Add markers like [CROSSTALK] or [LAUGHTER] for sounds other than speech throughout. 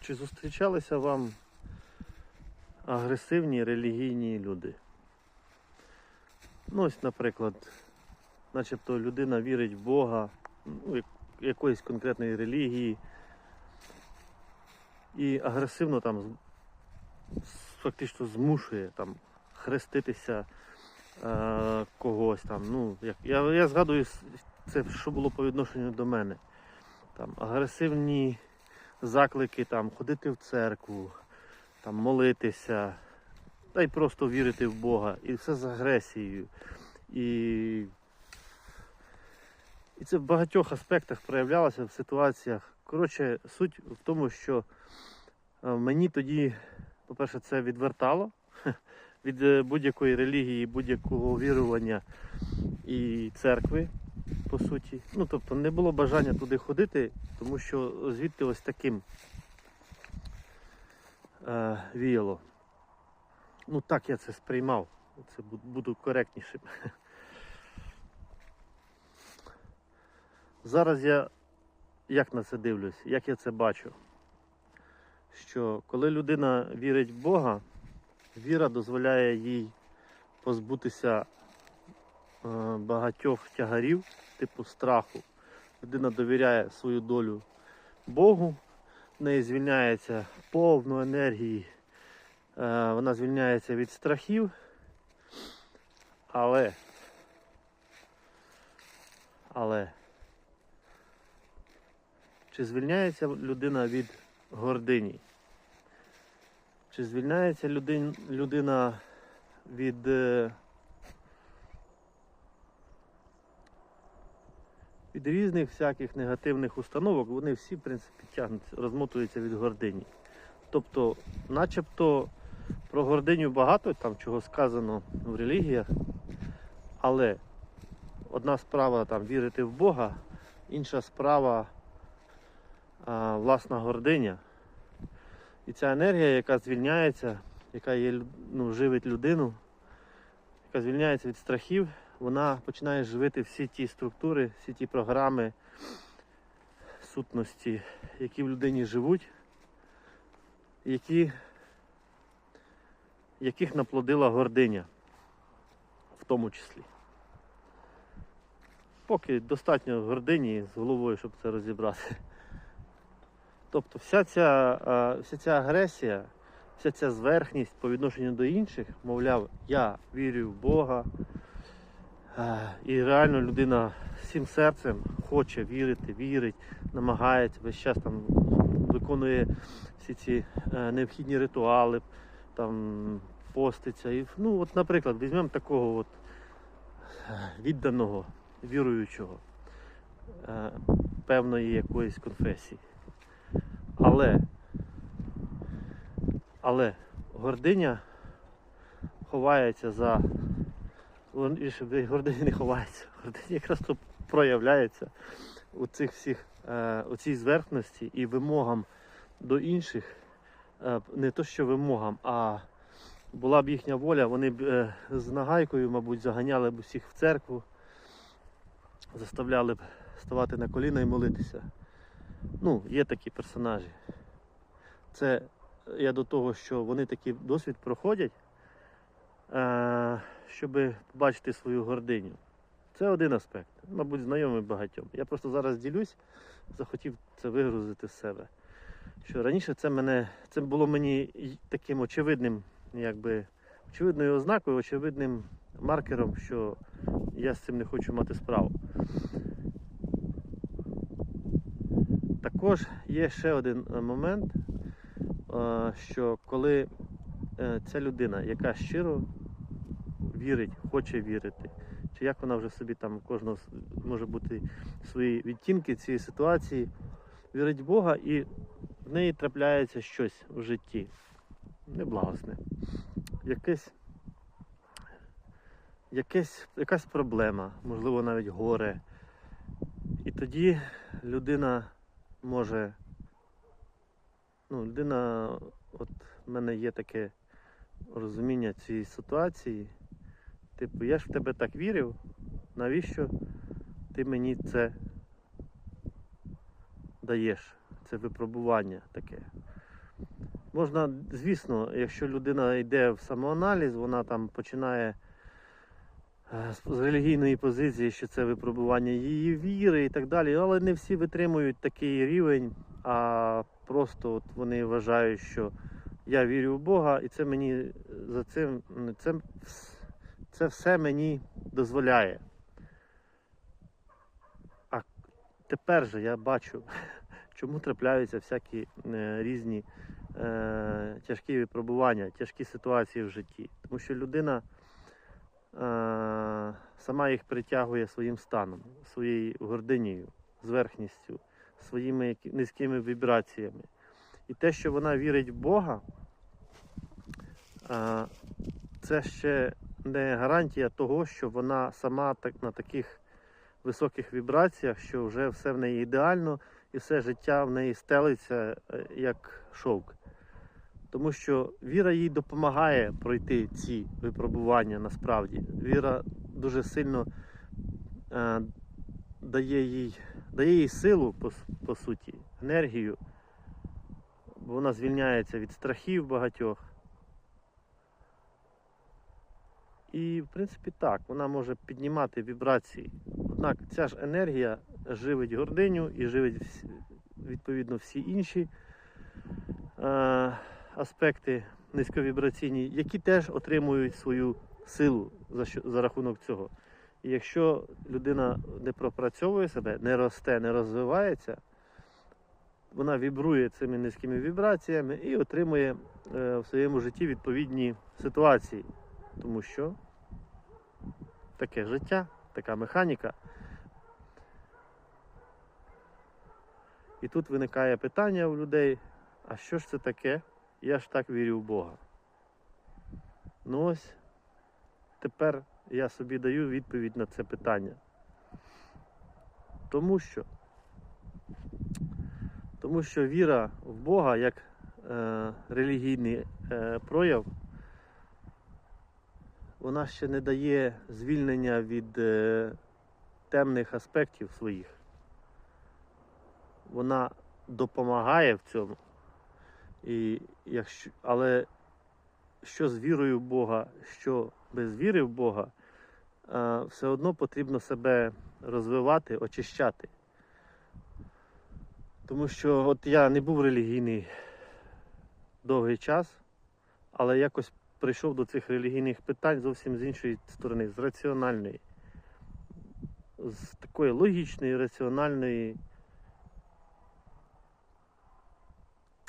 Чи зустрічалися вам агресивні релігійні люди? Ну, ось, наприклад, начебто людина вірить в Бога, ну, якоїсь конкретної релігії, і агресивно там фактично змушує там хреститися е, когось там. Ну, як, я, я згадую це, що було по відношенню до мене. Там агресивні заклики там, ходити в церкву, там, молитися, та й просто вірити в Бога. І все з агресією. І, і це в багатьох аспектах проявлялося в ситуаціях. Коротше, суть в тому, що е, мені тоді, по-перше, це відвертало [LAUGHS] від е, будь-якої релігії, будь-якого вірування і церкви по суті. Ну, тобто не було бажання туди ходити, тому що звідти ось таким е, віяло. Ну так я це сприймав. Це буду коректнішим. [LAUGHS] Зараз я як на це дивлюсь, як я це бачу. Що коли людина вірить в Бога, віра дозволяє їй позбутися багатьох тягарів, типу страху. Людина довіряє свою долю Богу, в неї звільняється повно енергії, е, вона звільняється від страхів, але, але чи звільняється людина від гордині? Чи звільняється людин, людина від від різних всяких негативних установок, вони всі, в принципі, тягнуться, розмотуються від гордині. Тобто, начебто про гординю багато там чого сказано в релігіях, але одна справа там вірити в Бога, інша справа а, власна гординя. І ця енергія, яка звільняється, яка є, ну, живить людину, яка звільняється від страхів, вона починає живити всі ті структури, всі ті програми, сутності, які в людині живуть, які, яких наплодила гординя, в тому числі. Поки достатньо гордині з головою, щоб це розібрати. Тобто вся ця, вся ця агресія, вся ця зверхність по відношенню до інших, мовляв, я вірю в Бога. Е, І реально людина всім серцем хоче вірити, вірить, намагається весь час там виконує всі ці е, необхідні ритуали, там поститься. І, ну, от, наприклад, візьмемо такого от е, відданого, віруючого певної якоїсь конфесії. Але, але гординя ховається за. Вірніше, гординя не ховається. Гординя якраз то проявляється у цих всіх, е, у цій зверхності і вимогам до інших. Е, не то, що вимогам, а була б їхня воля, вони б е, з нагайкою, мабуть, заганяли б усіх в церкву, заставляли б ставати на коліна і молитися. Ну, є такі персонажі. Це я до того, що вони такий досвід проходять, щоб побачити свою гординю. Це один аспект. Мабуть, знайомий багатьом. Я просто зараз ділюсь, захотів це вигрузити з себе. Що раніше це мене, це було мені таким очевидним, якби очевидною ознакою, очевидним маркером, що я з цим не хочу мати справу. Також є ще один е, момент, е, що коли е, ця людина, яка щиро вірить, хоче вірити, чи як вона вже собі там кожного може бути свої відтінки цієї ситуації, вірить в Бога і в неї трапляється щось в житті неблагосне, якесь, якесь, якась проблема, можливо, навіть горе. І тоді людина може. Ну, людина, от в мене є таке розуміння цієї ситуації. Типу, я ж в тебе так вірив, навіщо ти мені це даєш? Це випробування таке. Можна, звісно, якщо людина йде в самоаналіз, вона там починає е, з релігійної позиції, що це випробування її віри і так далі. Але не всі витримують такий рівень, а просто от вони вважають, що я вірю в Бога, і це мені за цим це, це все мені дозволяє. А тепер же я бачу, [LAUGHS] чому трапляються всякі е, різні е, тяжкі випробування, тяжкі ситуації в житті. Тому що людина е, сама їх притягує своїм станом, своєю гординею, зверхністю, своїми низькими вібраціями. І те, що вона вірить в Бога, е, це ще не гарантія того, що вона сама так, на таких високих вібраціях, що вже все в неї ідеально і все життя в неї стелиться е, як шовк. Тому що віра їй допомагає пройти ці випробування насправді. Віра дуже сильно е, дає, їй, дає їй силу, по, по суті, енергію. Бо вона звільняється від страхів багатьох. І, в принципі, так, вона може піднімати вібрації. Однак ця ж енергія живить гординю і живить відповідно всі інші е, аспекти низьковібраційні, які теж отримують свою силу за, за рахунок цього. І якщо людина не пропрацьовує себе, не росте, не розвивається, вона вібрує цими низькими вібраціями і отримує е, в своєму житті відповідні ситуації. Тому що таке життя, така механіка. І тут виникає питання у людей, а що ж це таке? Я ж так вірю в Бога. Ну ось тепер я собі даю відповідь на це питання. Тому що, тому що віра в Бога як е, релігійний е, прояв, вона ще не дає звільнення від е, темних аспектів своїх. Вона допомагає в цьому. І якщо, але що з вірою в Бога, що без віри в Бога, е, все одно потрібно себе розвивати, очищати. Тому що от я не був релігійний довгий час, але якось прийшов до цих релігійних питань зовсім з іншої сторони, з раціональної, з такої логічної, раціональної,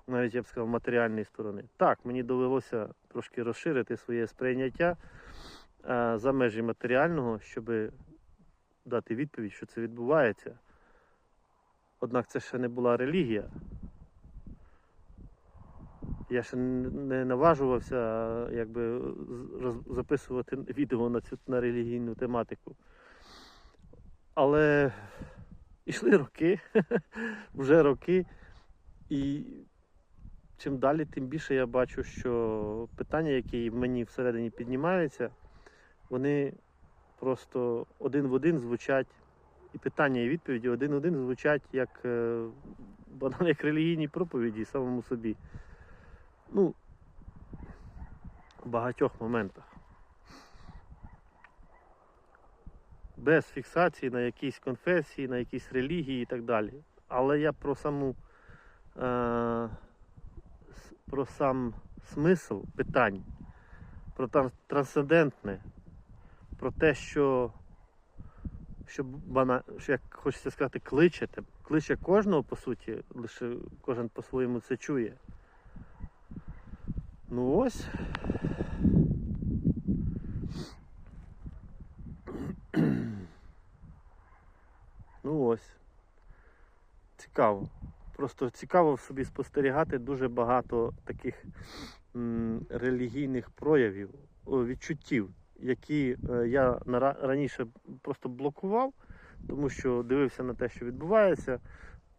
навіть я б сказав, матеріальної сторони. Так, мені довелося трошки розширити своє сприйняття е, за межі матеріального, щоб дати відповідь, що це відбувається. Однак це ще не була релігія. Я ще не наважувався якби, записувати відео на цю на релігійну тематику. Але йшли роки, [LAUGHS] вже роки, і чим далі, тим більше я бачу, що питання, які мені всередині піднімаються, вони просто один в один звучать, і питання і відповіді один в один звучать як, е, як релігійні проповіді самому собі. Ну, в багатьох моментах. Без фіксації на якійсь конфесії, на якійсь релігії і так далі. Але я про саму е, про сам смисл питань, про транс- трансцендентне, про те, що, що, бана, що як хочеться сказати, кличете, кличе кожного по суті, лише кожен по-своєму це чує. Ну ось. Ну ось. Цікаво. Просто цікаво собі спостерігати дуже багато таких релігійних проявів, відчуттів, які е, я раніше просто блокував, тому що дивився на те, що відбувається,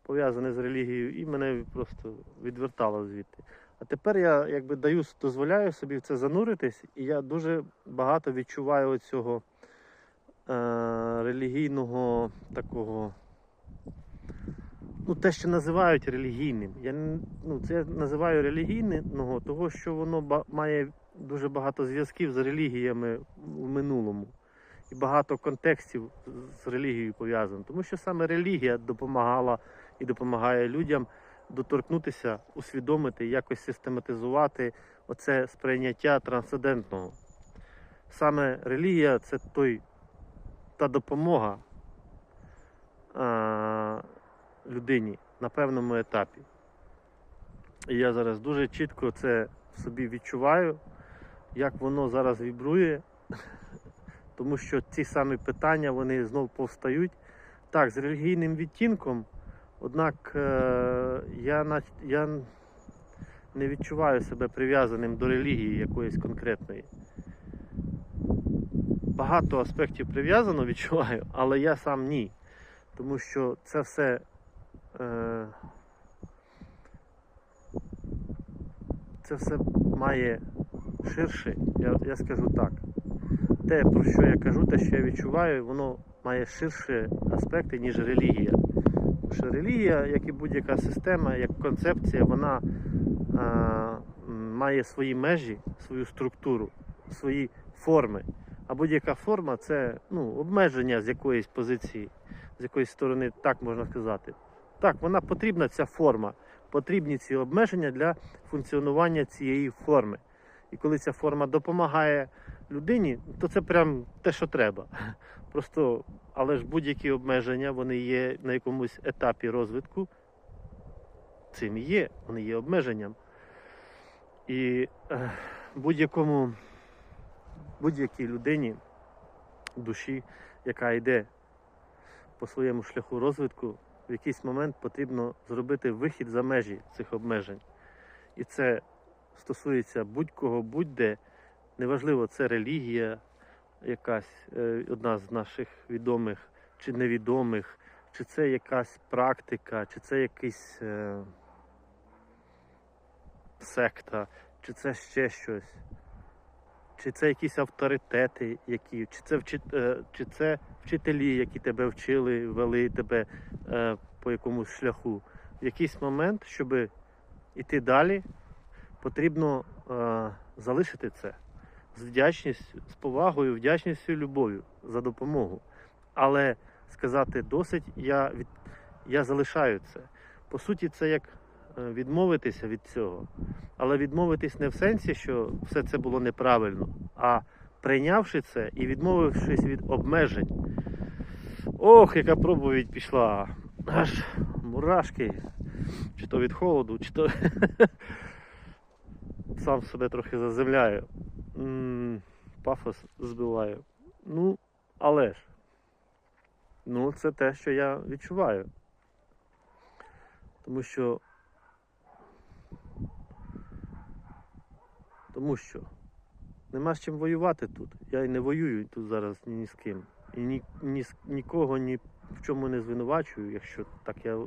пов'язане з релігією, і мене просто відвертало звідти. А тепер я якби даю, дозволяю собі в це зануритись, і я дуже багато відчуваю цього е, релігійного такого ну, те, що називають релігійним. Я ну, це я називаю релігійним, ну, того, що воно має дуже багато зв'язків з релігіями в минулому. І багато контекстів з релігією пов'язано. Тому що саме релігія допомагала і допомагає людям доторкнутися, усвідомити, якось систематизувати оце сприйняття трансцендентного. Саме релігія це той, та допомога а, людині на певному етапі. І я зараз дуже чітко це собі відчуваю, як воно зараз вібрує, [LAUGHS] тому що ці самі питання вони знов повстають. Так, з релігійним відтінком, однак е, я, я не відчуваю себе прив'язаним до релігії якоїсь конкретної. Багато аспектів прив'язано відчуваю, але я сам ні. Тому що це все. Е, це все має ширше, я, я скажу так. Те, про що я кажу, те, що я відчуваю, воно має ширші аспекти, ніж релігія. Що релігія, як і будь-яка система, як концепція, вона м, має свої межі, свою структуру, свої форми. А будь-яка форма це ну, обмеження з якоїсь позиції, з якоїсь сторони, так можна сказати. Так, вона потрібна, ця форма. Потрібні ці обмеження для функціонування цієї форми. І коли ця форма допомагає людині, то це прям те, що треба. Просто, але ж будь-які обмеження, вони є на якомусь етапі розвитку. Цим і є, вони є обмеженням. І е, будь-якому, будь-якій людині, душі, яка йде по своєму шляху розвитку, в якийсь момент потрібно зробити вихід за межі цих обмежень. І це стосується будь-кого, будь-де. Неважливо, це релігія, якась е, одна з наших відомих чи невідомих, чи це якась практика, чи це якийсь е, секта, чи це ще щось, чи це якісь авторитети, які, чи це, вчи, е, чи це вчителі, які тебе вчили, вели тебе по якомусь шляху. В якийсь момент, щоб іти далі, потрібно залишити це з вдячністю, з повагою, вдячністю і любов'ю за допомогу. Але сказати досить, я, від, я залишаю це. По суті, це як е, відмовитися від цього. Але відмовитись не в сенсі, що все це було неправильно, а прийнявши це і відмовившись від обмежень. Ох, яка проповідь пішла. Аж мурашки. Чи то від холоду, чи то [LAUGHS] сам себе трохи заземляю. Пафос збиваю. Ну, але ж. Ну, це те, що я відчуваю. Тому що. Тому що нема з чим воювати тут. Я і не воюю тут зараз ні, з ким. І ні, ні, нікого ні в чому не звинувачую, якщо так я,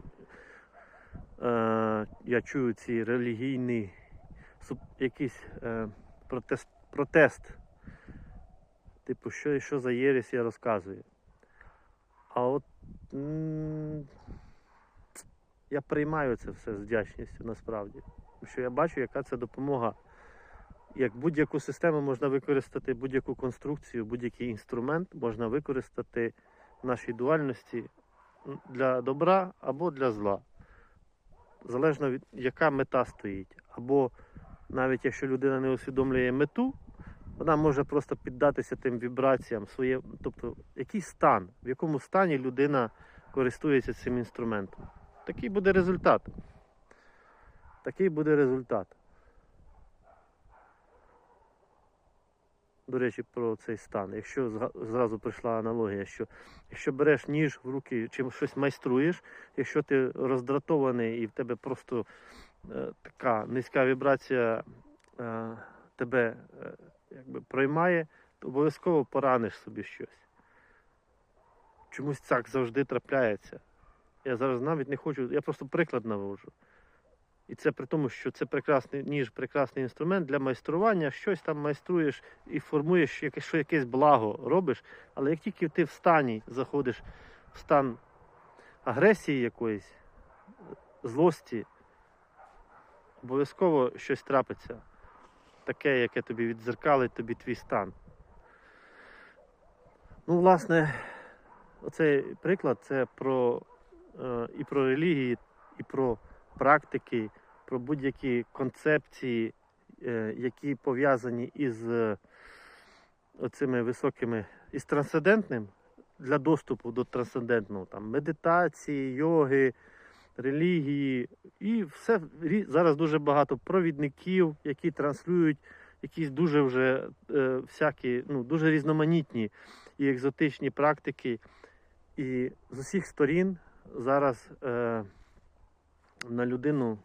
е, я чую ці релігійні суп- якийсь е, протест, протест. Типу, що, що за єресь я розказую. А от я приймаю це все з вдячністю насправді. Тому що я бачу, яка це допомога. Як будь-яку систему можна використати, будь-яку конструкцію, будь-який інструмент можна використати в нашій дуальності для добра або для зла. Залежно від яка мета стоїть. Або навіть якщо людина не усвідомлює мету, вона може просто піддатися тим вібраціям, своє, тобто який стан, в якому стані людина користується цим інструментом. Такий буде результат. Такий буде результат. До речі, про цей стан. Якщо зразу прийшла аналогія, що якщо береш ніж в руки, чим щось майструєш, якщо ти роздратований і в тебе просто е, така низька вібрація е, тебе е, якби проймає, то обов'язково пораниш собі щось. Чомусь так завжди трапляється. Я зараз навіть не хочу, я просто приклад наводжу. І це при тому, що це прекрасний ніж, прекрасний інструмент для майстрування, щось там майструєш і формуєш якесь, що якесь благо робиш. Але як тільки ти в стані заходиш в стан агресії якоїсь, злості обов'язково щось трапиться. Таке, яке тобі відзеркалить тобі твій стан. Ну, власне, оцей приклад це про е, і про релігії, і про практики, про будь-які концепції, е, які пов'язані із е, оцими високими, із трансцендентним для доступу до трансцендентного, там медитації, йоги, релігії, і все зараз дуже багато провідників, які транслюють якісь дуже вже е, всякі, ну дуже різноманітні і екзотичні практики. І з усіх сторін зараз е, на людину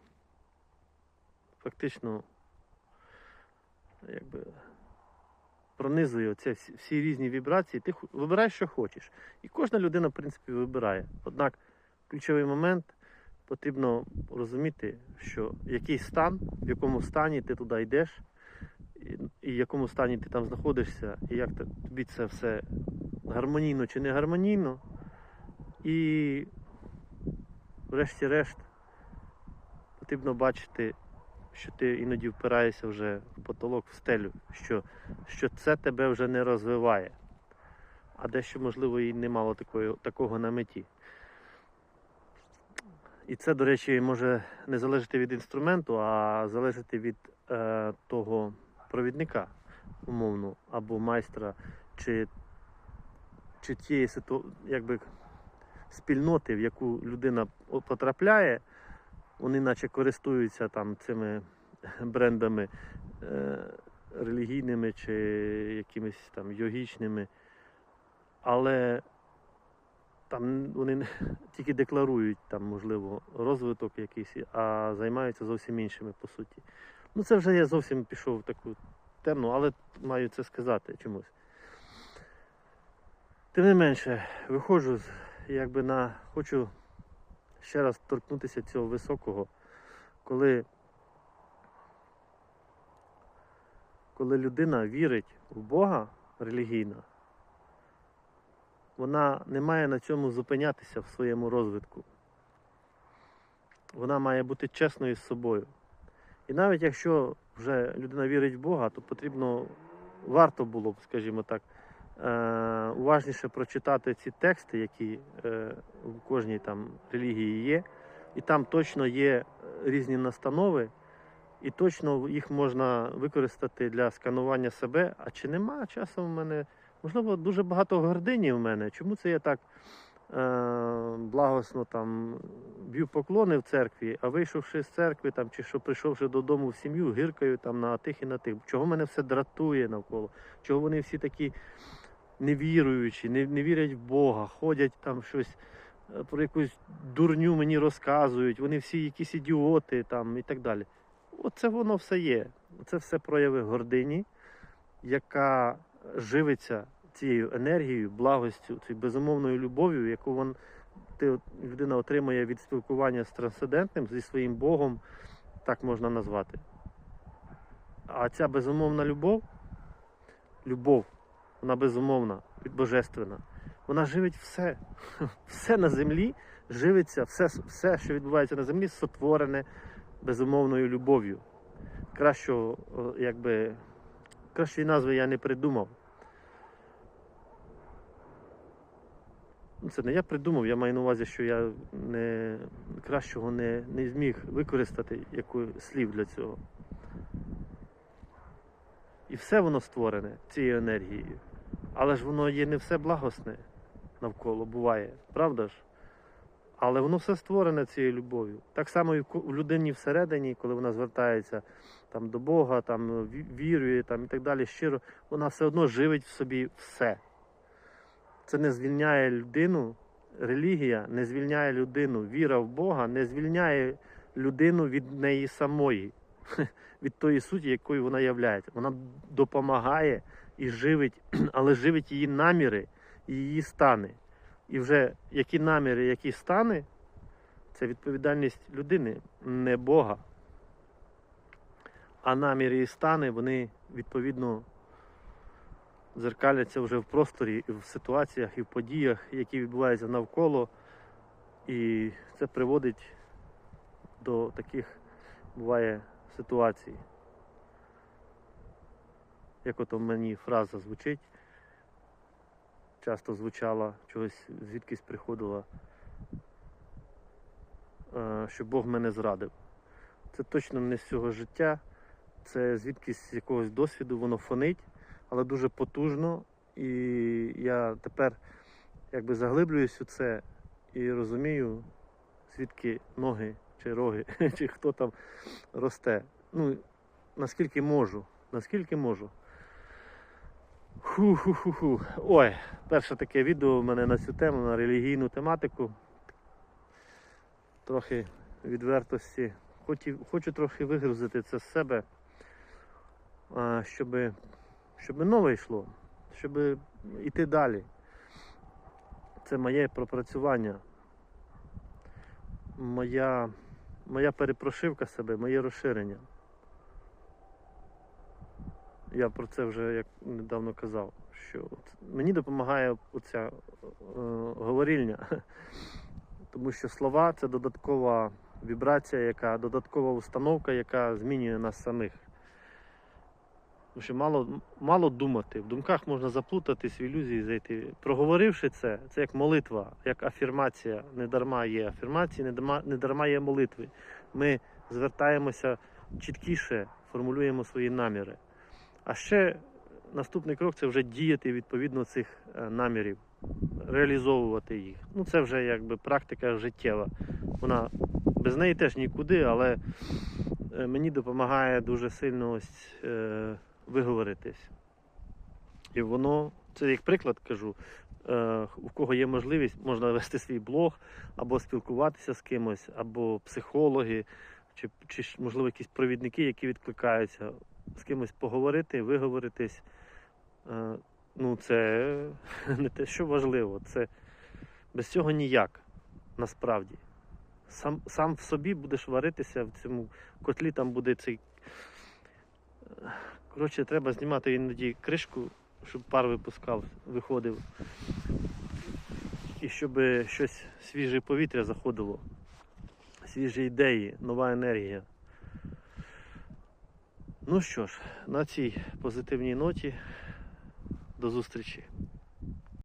фактично якби пронизує оце всі, всі різні вібрації. Ти вибираєш, що хочеш. І кожна людина, в принципі, вибирає. Однак ключовий момент потрібно розуміти, що який стан, в якому стані ти туди йдеш, і, в якому стані ти там знаходишся, і як тобі це все гармонійно чи не гармонійно. І врешті-решт потрібно бачити, що ти іноді впираєшся вже в потолок, в стелю, що, що це тебе вже не розвиває. А дещо, можливо, і не мало такої, такого на меті. І це, до речі, може не залежати від інструменту, а залежати від е, того провідника, умовно, або майстра, чи, чи тієї ситу, якби, спільноти, в яку людина потрапляє, вони наче користуються там цими брендами е, релігійними чи якимись там йогічними, але там вони тільки декларують там, можливо, розвиток якийсь, а займаються зовсім іншими по суті. Ну це вже я зовсім пішов в таку темну, але маю це сказати чомусь. Тим не менше, виходжу якби на хочу ще раз торкнутися цього високого, коли, коли людина вірить в Бога релігійно, вона не має на цьому зупинятися в своєму розвитку. Вона має бути чесною з собою. І навіть якщо вже людина вірить в Бога, то потрібно, варто було б, скажімо так, е, уважніше прочитати ці тексти, які е, в кожній там релігії є. І там точно є е, різні настанови, і точно їх можна використати для сканування себе. А чи нема часом в мене, можливо, дуже багато гордині в мене. Чому це я так е, благосно там б'ю поклони в церкві, а вийшовши з церкви, там, чи що прийшовши додому в сім'ю, гиркаю там на тих і на тих. Чого мене все дратує навколо? Чого вони всі такі невіруючі, не, не вірять в Бога, ходять там щось е, про якусь дурню мені розказують, вони всі якісь ідіоти там і так далі. Оце воно все є. Це все прояви гордині, яка живиться цією енергією, благостю, цією безумовною любов'ю, яку вон, ти, людина отримує від спілкування з трансцендентним, зі своїм Богом, так можна назвати. А ця безумовна любов, любов, вона безумовна, божественна. Вона живить все. [LAUGHS] Все на землі живиться, все, все, що відбувається на землі, сотворене безумовною любов'ю. Кращого, якби, кращої назви я не придумав. Ну, Це не я придумав, я маю на увазі, що я не, кращого не, не зміг використати яку, слів для цього. І все воно створене цією енергією. Але ж воно є не все благосне навколо буває, правда ж? Але воно все створене цією любов'ю. Так само і в людині всередині, коли вона звертається там, до Бога, там, вірує там, і так далі щиро, вона все одно живить в собі все. Це не звільняє людину, релігія не звільняє людину, віра в Бога не звільняє людину від неї самої, [LAUGHS] від тої суті, якою вона являється. Вона допомагає і живить, [CLEARS THROAT] але живить її наміри і її стани. І вже які наміри, які стани, це відповідальність людини, не Бога. А наміри і стани, вони відповідно зеркаляться вже в просторі, в ситуаціях і в подіях, які відбуваються навколо. І це приводить до таких буває ситуацій. Як ото в мені фраза звучить, часто звучала, чогось звідкись приходила, е, що Бог мене зрадив. Це точно не з цього життя, це звідкись з якогось досвіду, воно фонить, але дуже потужно. І я тепер якби заглиблююсь у це і розумію, звідки ноги чи роги, [LAUGHS] чи хто там росте. Ну, наскільки можу, наскільки можу. Ху-ху-ху-ху. Ой, перше таке відео в мене на цю тему, на релігійну тематику. Трохи відвертості. Хочу, хочу трохи вигрузити це з себе, щоб, щоб нове йшло, щоб йти далі. Це моє пропрацювання, моя, моя перепрошивка себе, моє розширення. Я про це вже як недавно казав, що мені допомагає оця е, говорільня, [LAUGHS] тому що слова це додаткова вібрація, яка додаткова установка, яка змінює нас самих. Тому що мало, мало думати, в думках можна заплутатись, в ілюзії зайти. Проговоривши це, це як молитва, як афірмація. Не дарма є афірмації, не дарма, не дарма є молитви. Ми звертаємося чіткіше, формулюємо свої наміри. А ще наступний крок це вже діяти відповідно цих е, намірів, реалізовувати їх. Ну це вже якби практика життєва. Вона без неї теж нікуди, але е, мені допомагає дуже сильно ось е, виговоритись. І воно, це як приклад кажу, е, у кого є можливість, можна вести свій блог, або спілкуватися з кимось, або психологи, чи, чи можливо якісь провідники, які відкликаються, з кимось поговорити, виговоритись. Е, ну, це [LAUGHS] не те, що важливо. Це без цього ніяк, насправді. Сам, сам в собі будеш варитися в цьому котлі, там буде цей. Коротше, треба знімати іноді кришку, щоб пар випускав, виходив. І щоб щось свіже повітря заходило, свіжі ідеї, нова енергія. Ну що ж, на цій позитивній ноті до зустрічі.